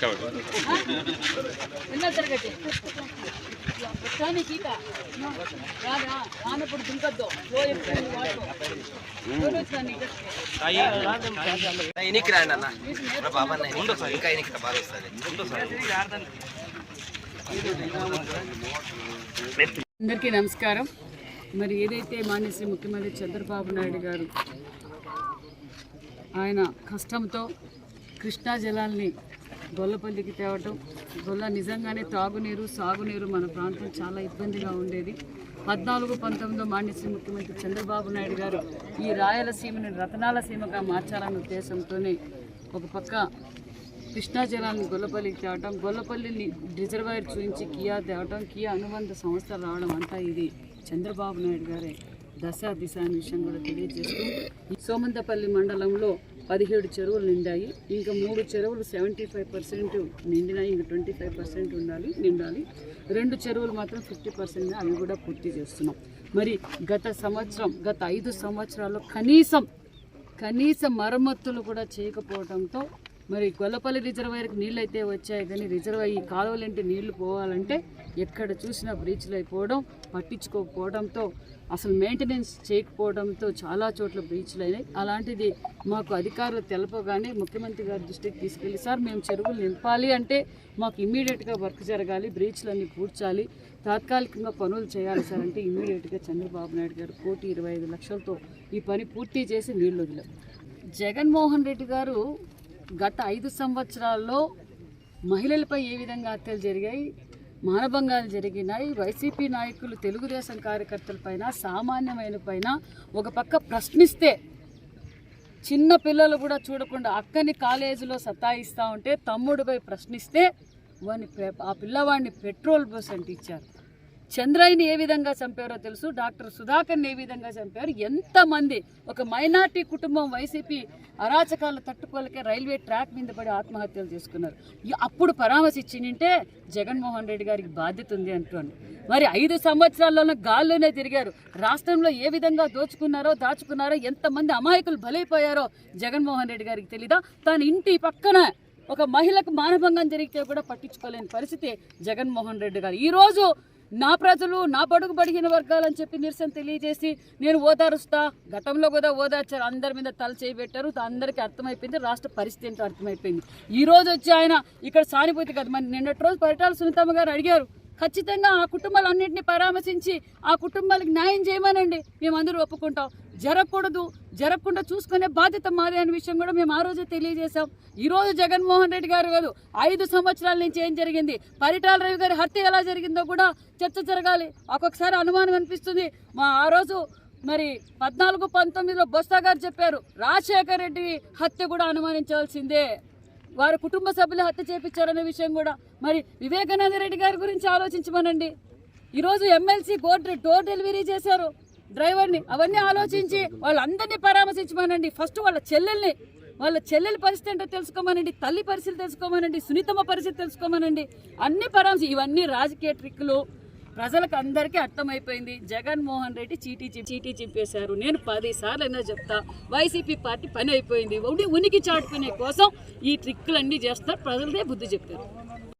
వాడు చూడొచ్చు ఎనికి రాండి అన్న బాబా. ఇంకా ఎనికి బాగా వస్తుంది అందరికీ నమస్కారం మరి ఏదైతే మాన్యశ్రీ ముఖ్యమంత్రి చంద్రబాబు నాయుడు గారు ఆయన కష్టంతో కృష్ణా జలాల్ని గొల్లపల్లికి తేవటం గొల్ల నిజంగానే తాగునీరు సాగునీరు మన ప్రాంతం చాలా ఇబ్బందిగా ఉండేది. పద్నాలుగు పంతొమ్మిదిలో మాన్యశ్రీ ముఖ్యమంత్రి చంద్రబాబు నాయుడు గారు ఈ రాయలసీమని రతనాల సీమగా మార్చాలన్న ఉద్దేశంతోనే ఒక పక్క కృష్ణా జలాన్ని గొల్లపల్లికి తేవటం గొల్లపల్లిని రిజర్వాయర్ చూపించి కియా తేవటం కియా అనుబంధ సంస్థలు రావడం అంతా ఇది. చంద్రబాబు నాయుడు గారే దశ దిశ అనే విషయం కూడా తెలియజేస్తూ సోమంతపల్లి మండలంలో పదిహేడు చెరువులు నిండాయి. ఇంకా మూడు చెరువులు సెవెంటీ ఫైవ్ పర్సెంట్ నిండినాయి. ఇంకా ట్వంటీ ఫైవ్ పర్సెంట్ ఉండాలి నిండాలి. రెండు చెరువులు మాత్రం ఫిఫ్టీ పర్సెంట్ అవి కూడా పూర్తి చేస్తున్నాం. మరి గత సంవత్సరం గత ఐదు సంవత్సరాల్లో కనీసం కనీస మరమ్మతులు కూడా చేయకపోవడంతో మరి గొల్లపల్లి రిజర్వాయర్కి నీళ్ళు అయితే వచ్చాయి. కానీ రిజర్వాయర్ ఈ కాలువలంటే నీళ్ళు పోవాలంటే ఎక్కడ చూసినా బ్రీచ్లు అయిపోవడం పట్టించుకోకపోవడంతో అసలు మెయింటెనెన్స్ చేయకపోవడంతో చాలా చోట్ల బ్రీచ్లు అయినాయి. అలాంటిది మాకు అధికారులు తెలపగానే ముఖ్యమంత్రి గారి దృష్టికి తీసుకెళ్ళి సార్ మేము చెరువులు నింపాలి అంటే మాకు ఇమ్మీడియట్గా వర్క్ జరగాలి బ్రీచ్లు అన్ని పూడ్చాలి తాత్కాలికంగా పనులు చేయాలి సార్ అంటే ఇమ్మీడియట్గా చంద్రబాబు నాయుడు గారు కోటి ఇరవై ఐదు లక్షలతో ఈ పని పూర్తి చేసి నీళ్ళు వదిలారు. జగన్మోహన్ రెడ్డి గారు గత ఐదు సంవత్సరాల్లో మహిళలపై ఏ విధంగా హత్యలు జరిగాయి మానభంగాలు జరిగినాయి వైసీపీ నాయకులు తెలుగుదేశం కార్యకర్తలపైన సామాన్యమైన పైన ఒక పక్క ప్రశ్నిస్తే చిన్న పిల్లలు కూడా చూడకుండా అక్కని కాలేజీలో సతాయిస్తూ ఉంటే తమ్ముడిపై ప్రశ్నిస్తే వాడిని పె- ఆ పిల్లవాడిని పెట్రోల్ బస్ ఇచ్చారు. చంద్రయ్యని ఏ విధంగా చంపారో తెలుసు డాక్టర్ సుధాకర్ని ఏ విధంగా చంపారు ఎంతమంది ఒక మైనార్టీ కుటుంబం వైసీపీ అరాచకాలు తట్టుకోలేక రైల్వే ట్రాక్ మీద పడి ఆత్మహత్యలు చేసుకున్నారు. అప్పుడు అప్పుడు పరామర్శించింటే జగన్మోహన్ రెడ్డి గారికి బాధ్యత ఉంది అంటున్నాను మరి ఐదు సంవత్సరాల్లోనే గాల్లోనే తిరిగారు. రాష్ట్రంలో ఏ విధంగా దోచుకున్నారో దాచుకున్నారో ఎంతమంది అమాయకులు బలైపోయారో జగన్మోహన్ రెడ్డి గారికి తెలీదా? తన ఇంటి పక్కన ఒక మహిళకు మానభంగం జరిగితే కూడా పట్టించుకోలేని పరిస్థితి జగన్మోహన్ రెడ్డి గారు. ఈరోజు నా ప్రజలు నా బడుగు బడిగిన వర్గాలని చెప్పి నిరసన తెలియజేసి నేను ఓదారుస్తా గతంలో కూడా ఓదార్చారు. అందరి మీద తల చేయబెట్టారు. అందరికీ అర్థమైపోయింది. రాష్ట్ర పరిస్థితి ఏంటో అర్థమైపోయింది. ఈ రోజు వచ్చి ఆయన ఇక్కడ సానుభూతి కదా మరి నిన్నటి రోజు పరిటాల సునీతమ్మ గారు అడిగారు ఖచ్చితంగా ఆ కుటుంబాలన్నింటినీ పరామర్శించి ఆ కుటుంబాలకు న్యాయం చేయమనండి. మేమందరూ ఒప్పుకుంటాం. జరగకూడదు జరగకుండా చూసుకునే బాధ్యత మాదే అనే విషయం కూడా మేము ఆ రోజే తెలియజేశాం. ఈరోజు జగన్మోహన్ రెడ్డి గారు కాదు ఐదు సంవత్సరాల నుంచి ఏం జరిగింది? పరిటాల రవి గారి హత్య ఎలా జరిగిందో కూడా చర్చ జరగాలి. ఒక్కొక్కసారి అనుమానం అనిపిస్తుంది. మా ఆ రోజు మరి పద్నాలుగు పంతొమ్మిదిలో బొత్స గారు చెప్పారు రాజశేఖర్ రెడ్డి హత్య కూడా అనుమానించవలసిందే వారి కుటుంబ సభ్యులు హత్య చేపించారనే విషయం కూడా. మరి వివేకానంద రెడ్డి గారి గురించి ఆలోచించమనండి. ఈరోజు ఎమ్మెల్సీ గోడ్ డోర్ డెలివరీ చేశారు. డ్రైవర్ని అవన్నీ ఆలోచించి వాళ్ళందరినీ పరామర్శించమనండి. ఫస్ట్ వాళ్ళ చెల్లెల్ని వాళ్ళ చెల్లెల పరిస్థితి ఏంటో తెలుసుకోమనండి. తల్లి పరిస్థితి తెలుసుకోమనండి. సునీతమ్మ పరిస్థితి తెలుసుకోమనండి. అన్ని పరామర్శ ఇవన్నీ రాజకీయ ట్రిక్లు ప్రజలకు అందరికీ అర్థమైపోయింది. జగన్మోహన్ రెడ్డి చీటీ చి- చీటీ చింపేశారు. నేను పది సార్లు అయినా చెప్తా. వైసీపీ పార్టీ పని అయిపోయింది. ఉని- ఉనికి చాటుకునే కోసం ఈ ట్రిక్లన్నీ చేస్తారు. ప్రజలదే బుద్ధి చెప్పారు